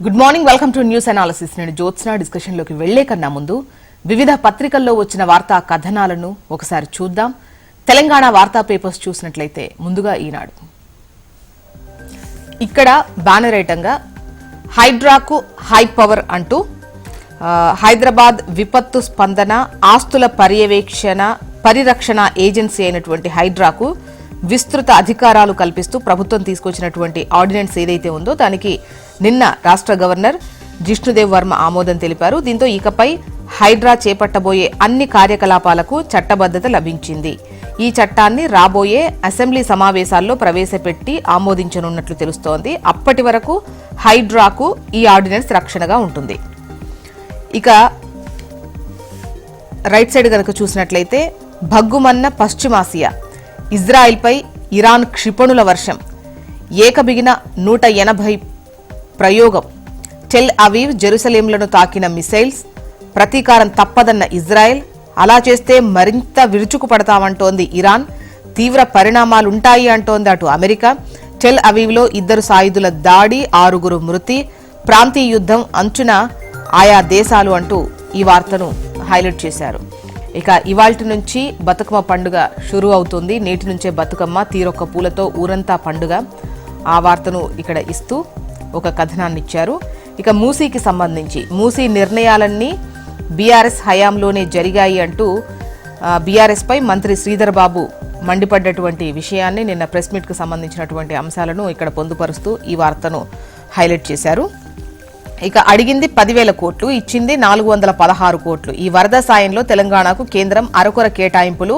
Good morning welcome to news analysis నేను జ్యోత్స్న డిస్కషన్లోకి వెళ్ళే కన్నా ముందు వివిధ పత్రికల్లో వచ్చిన వార్తా కథనాలను ఒకసారి చూద్దాం. తెలంగాణ వార్తా పేపర్స్ చూసినట్లయితే ముందుగా ఈనాడు. ఇక్కడ బ్యానర్ ఐటంగా హైడ్రాకు హై పవర్ అంటూ హైదరాబాద్ విపత్తు స్పందన ఆస్తుల పర్యవేక్షణ పరిరక్షణ ఏజెన్సీ అయినటువంటి హైడ్రాకు విస్తృత అధికారాలు కల్పిస్తూ ప్రభుత్వం తీసుకొచ్చినటువంటి ఆర్డినెన్స్ ఏదైతే ఉందో దానికి నిన్న రాష్ట్ర గవర్నర్ జిష్ణుదేవ్ వర్మ ఆమోదం తెలిపారు. దీంతో ఇకపై హైడ్రా చేపట్టబోయే అన్ని కార్యకలాపాలకు చట్టబద్ధత లభించింది. ఈ చట్టాన్ని రాబోయే అసెంబ్లీ సమావేశాల్లో ప్రవేశపెట్టి ఆమోదించనున్నట్లు తెలుస్తోంది. అప్పటి వరకు హైడ్రాకు ఈ ఆర్డినెన్స్ రక్షణగా ఉంటుంది. ఇక రైట్ సైడ్ కనుక చూసినట్లయితే భగ్గుమన్న పశ్చిమాసియా ఇజ్రాయెల్పై ఇరాన్ క్షిపణుల వర్షం ఏకబిగిన నూట ఎనభై ప్రయోగం. టెల్ అవీవ్ జెరూసలేంలను తాకిన మిసైల్స్ ప్రతీకారం తప్పదన్న ఇజ్రాయెల్ అలా చేస్తే మరింత విరుచుకు పడతామంటోంది ఇరాన్ తీవ్ర పరిణామాలుంటాయి అంటోంది అటు అమెరికా. టెల్ అవీవ్లో ఇద్దరు సాయుధుల దాడి ఆరుగురు మృతి ప్రాంతీయ యుద్ధం అంచున ఆయా దేశాలు అంటూ ఈ వార్తను హైలైట్ చేశారు. ఇక ఇవాల్టి నుంచి బతుకమ్మ పండుగ షురు అవుతుంది. నేటి నుంచే బతుకమ్మ తీరొక్క పూలతో ఊరంతా పండుగ. ఆ వార్తను ఇక్కడ ఇస్తూ ఒక కథనాన్ని ఇచ్చారు ఇక మూసీకి సంబంధించి మూసీ నిర్ణయాలన్నీ బీఆర్ఎస్ హయాంలోనే జరిగాయి అంటూ బీఆర్ఎస్పై మంత్రి శ్రీధర్ బాబు మండిపడ్డటువంటి విషయాన్ని నిన్న ప్రెస్ మీట్కు సంబంధించినటువంటి అంశాలను ఇక్కడ పొందుపరుస్తూ ఈ వార్తను హైలైట్ చేశారు. ఇక అడిగింది పదివేల కోట్లు ఇచ్చింది నాలుగు వందల పదహారు కోట్లు. ఈ వరద సాయంలో తెలంగాణకు కేంద్రం అరకొర కేటాయింపులు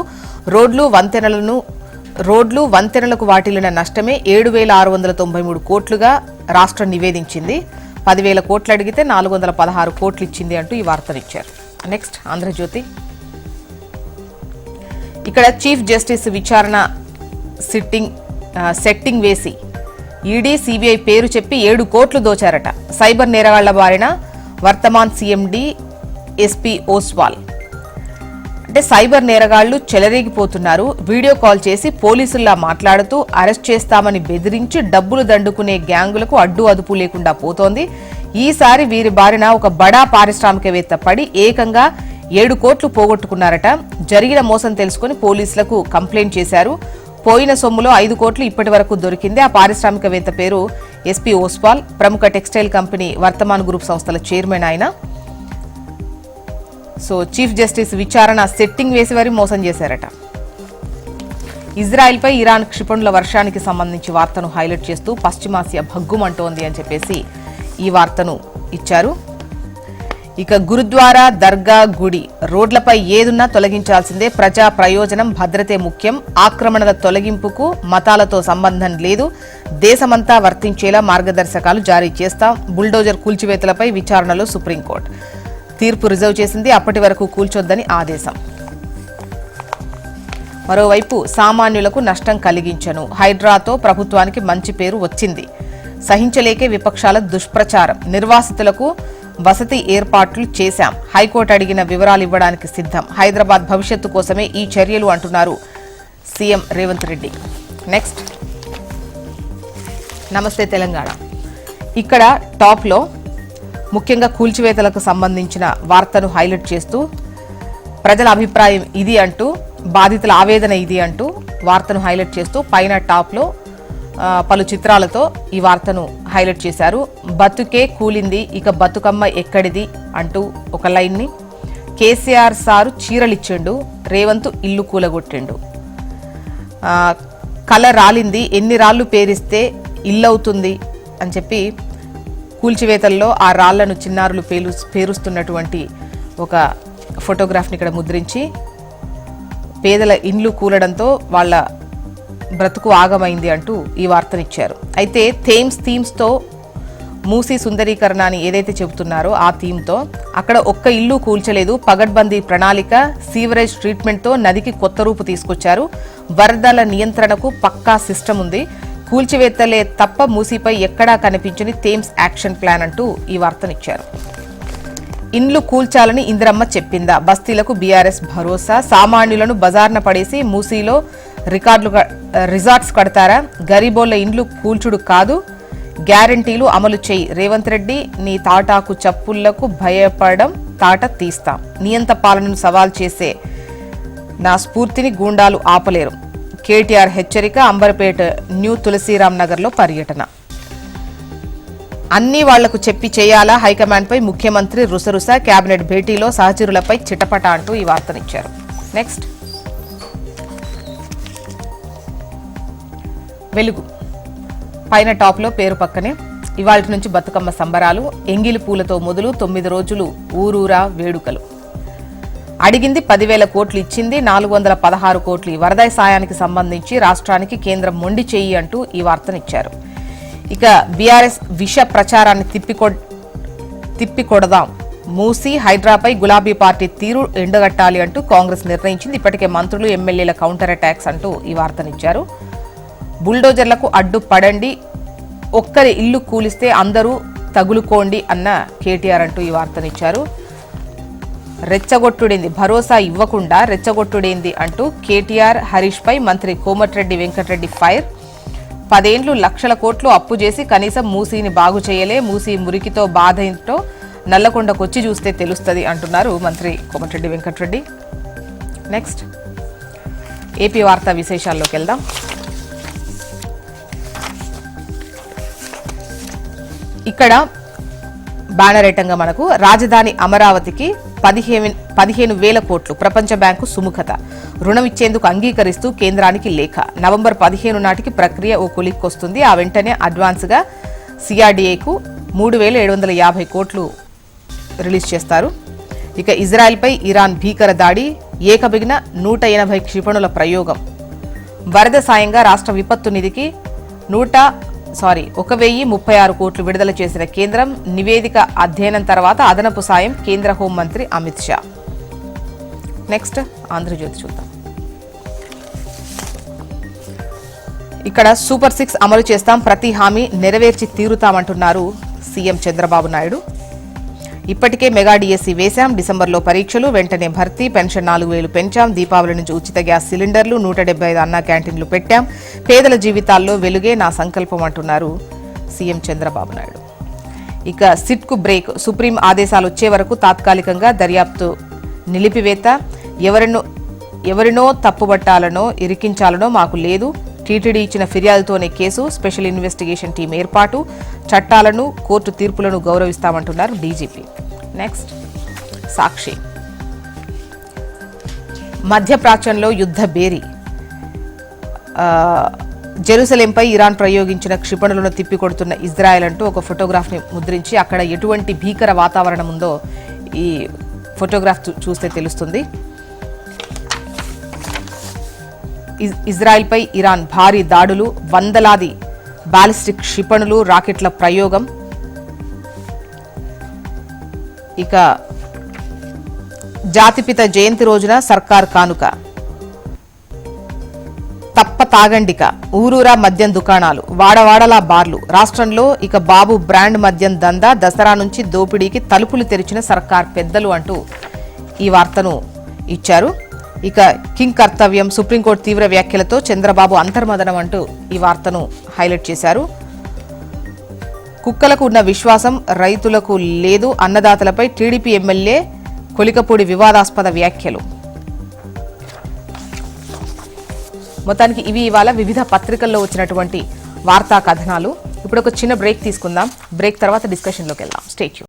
రోడ్లు వంతెనలను రోడ్లు వంతెనలకు వాటిల్లిన నష్టమే ఏడు వేల ఆరు వందల తొంభై మూడు కోట్లుగా రాష్ట్రం నివేదించింది. పదివేల కోట్లు అడిగితే నాలుగు వందల పదహారు కోట్లు ఇచ్చింది అంటూ ఈ వార్తనిచ్చారు. నెక్స్ట్ ఆంధ్రజ్యోతి. ఇక్కడ చీఫ్ జస్టిస్ విచారణ సిట్టింగ్ సెట్టింగ్ వేసి ఈడీ సిబిఐ పేరు చెప్పి ఏడు కోట్లు దోచారట. సైబర్ నేరగాళ్ళ బారిన వర్తమాన్ సీఎండీ ఎస్పీ ఓస్వాల్. అంటే సైబర్ నేరగాళ్ళు చెలరేగిపోతున్నారు. వీడియో కాల్ చేసి పోలీసుల్లా మాట్లాడుతూ అరెస్ట్ చేస్తామని బెదిరించి డబ్బులు దండుకునే గ్యాంగులకు అడ్డు అదుపు లేకుండా పోతోంది. ఈసారి వీరి బారిన ఒక బడా పారిశ్రామికవేత్త పడి ఏకంగా ఏడు కోట్లు పోగొట్టుకున్నారట. జరిగిన మోసం తెలుసుకుని పోలీసులకు కంప్లైంట్ చేశారు. పోయిన సొమ్ములో ఐదు కోట్లు ఇప్పటి వరకు దొరికింది. ఆ పారిశ్రామికవేత్త పేరు ఎస్పీ ఓస్పాల్ ప్రముఖ టెక్స్టైల్ కంపెనీ వర్తమాన్ గ్రూప్ సంస్థల చైర్మన్ ఆయన. సో చీఫ్ జస్టిస్ విచారణ సెట్టింగ్ వేసి వారి మోసం చేశారట. ఇజ్రాయెల్పై ఇరాన్ క్షిపణుల వర్షానికి సంబంధించి వార్తను హైలైట్ చేస్తూ పశ్చిమాసియా భగ్గుమంటోంది అని చెప్పేసి ఈ వార్తను ఇచ్చారు. ఇక గురుద్వారా దర్గా గుడి రోడ్లపై ఏదున్నా తొలగించాల్సిందే. ప్రజా ప్రయోజనం భద్రతే ముఖ్యం. ఆక్రమణల తొలగింపుకు మతాలతో సంబంధం లేదు. దేశమంతా వర్తించేలా మార్గదర్శకాలు జారీ చేస్తాం. బుల్డోజర్ కూల్చివేతలపై విచారణలో సుప్రీంకోర్టు. తీర్పు రిజర్వ్ చేసింది. అప్పటి వరకు కూల్చొద్దని ఆదేశం. మరోవైపు సామాన్యులకు నష్టం కలిగించను. హైడ్రాతో ప్రభుత్వానికి మంచి పేరు వచ్చింది. సహించలేకే విపక్షాల దుష్ప్రచారం. నిర్వాసితులకు వసతి ఏర్పాట్లు చేశాం. హైకోర్టు అడిగిన వివరాలు ఇవ్వడానికి సిద్ధం. హైదరాబాద్ భవిష్యత్తు కోసమే ఈ చర్యలు అంటున్నారు సీఎం రేవంత్ రెడ్డి. నెక్స్ట్. నమస్తే తెలంగాణ. ఇక్కడ టాప్లో ముఖ్యంగా కూల్చివేతలకు సంబంధించిన వార్తను హైలైట్ చేస్తూ ప్రజల అభిప్రాయం ఇది అంటూ బాధితుల ఆవేదన ఇది అంటూ వార్తను హైలైట్ చేస్తూ పైన టాప్లో పలు చిత్రాలతో ఈ వార్తను హైలైట్ చేశారు. బతుకే కూలింది ఇక బతుకమ్మ ఎక్కడిది అంటూ ఒక లైన్ని కేసీఆర్ సారు చీరలిచ్చిండు రేవంత్ ఇల్లు కూలగొట్టిండు. కల రాలింది ఎన్ని రాళ్ళు పేరిస్తే ఇల్లు అవుతుంది అని చెప్పి కూల్చివేతల్లో ఆ రాళ్ళను చిన్నారులు పేలు పేరుస్తున్నటువంటి ఒక ఫోటోగ్రాఫ్ని ఇక్కడ ముద్రించి పేదల ఇండ్లు కూలడంతో వాళ్ళ బ్రతుకు ఆగమైంది అంటూ ఈ వార్తనిచ్చారు. అయితే థేమ్స్ థీమ్స్తో మూసీ సుందరీకరణ అని ఏదైతే చెబుతున్నారో ఆ థీమ్తో అక్కడ ఒక్క ఇల్లు కూల్చలేదు. పగడ్బందీ ప్రణాళిక సీవరేజ్ ట్రీట్మెంట్తో నదికి కొత్త రూపు తీసుకొచ్చారు. వరదల నియంత్రణకు పక్కా సిస్టమ్ ఉంది. కూల్చివేత్తలే తప్ప మూసీపై ఎక్కడా కనిపించని థేమ్స్ యాక్షన్ ప్లాన్ అంటూ ఈ వార్తనిచ్చారు. ఇండ్లు కూల్చాలని ఇందిరమ్మ చెప్పిందా? బస్తీలకు బీఆర్ఎస్ భరోసా? సామాన్యులను బజార్న పడేసి మూసీలో రికార్డులు క- కడతారా? గరీబోళ్ళ ఇండ్లు కూల్చుడు కాదు. గ్యారంటీలు అమలు చేయి. రేవంత్ రెడ్డి నీ తాటాకు చప్పుళ్ళకు భయపడడం తాట తీస్తాం. నియంత పాలనను సవాల్ చేసే నా స్ఫూర్తిని గూండాలు ఆపలేరు. కేటీఆర్ హెచ్చరిక అంబర్పేట న్యూ తులసీరాం నగర్లో పర్యటన. అన్ని వాళ్ళకు చెప్పి చేయాలా? హైకమాండ్పై ముఖ్యమంత్రి రుసరుస కేబినెట్ భేటీలో సహచరులపై చిటపట అంటూ ఈ వార్తనిచ్చారు. నెక్స్ట్. వెలుగు. పైన టాప్లో పేరు పక్కనే. ఇవాళ నుంచి బతుకమ్మ సంబరాలు ఎంగిలి పూలతో మొదలు తొమ్మిది రోజులు ఊరూరా వేడుకలు. అడిగింది పదివేల కోట్లు ఇచ్చింది నాలుగు వందల పదహారు కోట్లు ఈ వరద సాయానికి సంబంధించి రాష్ట్రానికి కేంద్రం మొండి చేయి అంటూ ఈ వార్తనిచ్చారు. ఇక బీఆర్ఎస్ విష ప్రచారాన్ని తిప్పికొ తిప్పికొడదాం. మూసి హైడ్రాపై గులాబీ పార్టీ తీరు ఎండగట్టాలి అంటూ కాంగ్రెస్ నిర్ణయించింది. ఇప్పటికే మంత్రులు ఎమ్మెల్యేల కౌంటర్ అటాక్స్ అంటూ ఈ వార్తనిచ్చారు. బుల్డోజర్లకు అడ్డు పడండి ఒక్కరి ఇల్లు కూలిస్తే అందరూ తగులుకోండి అన్న కేటీఆర్ అంటూ ఈ వార్తనిచ్చారు. రెచ్చగొట్టుడేంది. భరోసా ఇవ్వకుండా రెచ్చగొట్టుడేంది అంటూ కేటీఆర్ హరీష్ పై మంత్రి కోమటిరెడ్డి వెంకటరెడ్డి ఫైర్. పదేండ్లు లక్షల కోట్లు అప్పు చేసి కనీసం మూసీని బాగు చేయలే మూసీ మురికితో బాధ ఏంటో నల్లకొండకొచ్చి చూస్తే తెలుస్తుంది అంటున్నారు మంత్రి కోమటిరెడ్డి వెంకటరెడ్డి. నెక్స్ట్ ఏపీ వార్తా విశేషాల్లోకి వెళ్దాం. ఇక్కడ బాణరేటంగా మనకు రాజధాని అమరావతికి పదిహేను పదిహేను వేల కోట్లు ప్రపంచ బ్యాంకు సుముఖత. రుణం ఇచ్చేందుకు అంగీకరిస్తూ కేంద్రానికి లేఖ. నవంబర్ పదిహేను నాటికి ప్రక్రియ ఓ కొలిక్కొస్తుంది ఆ వెంటనే అడ్వాన్స్గా సిఆర్డీఏకు మూడు వేల ఏడు వందల యాభై కోట్లు రిలీజ్ చేస్తారు. ఇక ఇజ్రాయెల్పై ఇరాన్ భీకర దాడి ఏకబిగిన నూట ఎనభై క్షిపణుల ప్రయోగం. వరద సాయంగా రాష్ట్ర విపత్తు నిధికి నూట సారీ ఒక వెయ్యి ముప్పై ఆరు కోట్లు విడుదల చేసిన కేంద్రం నివేదిక అధ్యయనం తర్వాత అదనపు సాయం కేంద్ర హోంమంత్రి అమిత్ షా. నెక్స్ట్ ఆంధ్రజ్యోతి చూద్దాం. ఇక్కడ సూపర్ సిక్స్ అమలు చేస్తాం ప్రతి హామీ నెరవేర్చి తీరుతామంటున్నారు సీఎం చంద్రబాబు నాయుడు. ఇప్పటికే మెగా డిఎస్సీ వేశాం. డిసెంబర్లో పరీక్షలు వెంటనే భర్తీ పెన్షన్ నాలుగు వేలు పెంచాం. దీపావళి నుంచి ఉచిత గ్యాస్ సిలిండర్లు నూట డెబ్బై ఐదు అన్నా క్యాంటీన్లు పెట్టాం. పేదల జీవితాల్లో వెలుగే నా సంకల్పం అంటున్నారు సీఎం చంద్రబాబు నాయుడు. ఇక సిట్కు బ్రేక్ సుప్రీం ఆదేశాలు వచ్చే వరకు తాత్కాలికంగా దర్యాప్తు నిలిపివేత. ఎవరినో ఎవరినో తప్పుబట్టాలనో ఇరికించాలనో మాకు లేదు. టీటీడీ ఇచ్చిన ఫిర్యాదుతోనే కేసు స్పెషల్ ఇన్వెస్టిగేషన్ టీం ఏర్పాటు చట్టాలను కోర్టు తీర్పులను గౌరవిస్తామంటున్నారు డీజీపీ. నెక్స్ట్ సాక్షి. మధ్యప్రాచ్యంలో యుద్ధ బేరీ. జెరూసలేంపై ఇరాన్ ప్రయోగించిన క్షిపణులను తిప్పికొడుతున్న ఇజ్రాయెల్ అంటూ ఒక ఫోటోగ్రాఫ్ని ముద్రించి అక్కడ ఎటువంటి భీకర వాతావరణం ఉందో ఈ ఫోటోగ్రాఫ్ చూ- చూస్తే తెలుస్తుంది. ఇజ్రాయెల్పై ఇరాన్ భారీ దాడులు వందలాది బాలిస్టిక్ క్షిపణులు రాకెట్ల ప్రయోగం. ఇక జాతిపిత జయంతి రోజున సర్కార్ కానుక. తప్ప తాగండిక ఊరూరా మద్యం దుకాణాలు వాడవాడలా బార్లు. రాష్ట్రంలో ఇక బాబు బ్రాండ్ మద్యం దందా దసరా నుంచి దోపిడీకి తలుపులు తెరిచిన సర్కార్ పెద్దలు అంటూ ఈ వార్తను ఇచ్చారు. ఇక కింగ్ కర్తవ్యం సుప్రీంకోర్టు తీవ్ర వ్యాఖ్యలతో చంద్రబాబు అంతర్మదనం అంటూ ఈ వార్తను హైలైట్ చేశారు. కుక్కలకు ఉన్న విశ్వాసం రైతులకు లేదు అన్నదాతలపై టీడీపీ ఎమ్మెల్యే కొలికపూడి వివాదాస్పద వ్యాఖ్యలు. మొత్తానికి ఇవి ఇవాళ వివిధ పత్రికల్లో వచ్చినటువంటి వార్తా కథనాలు. ఇప్పుడు ఒక చిన్న బ్రేక్ తీసుకుందాం. బ్రేక్ తర్వాత డిస్కషన్లోకి వెళ్దాం. స్టేట్యూ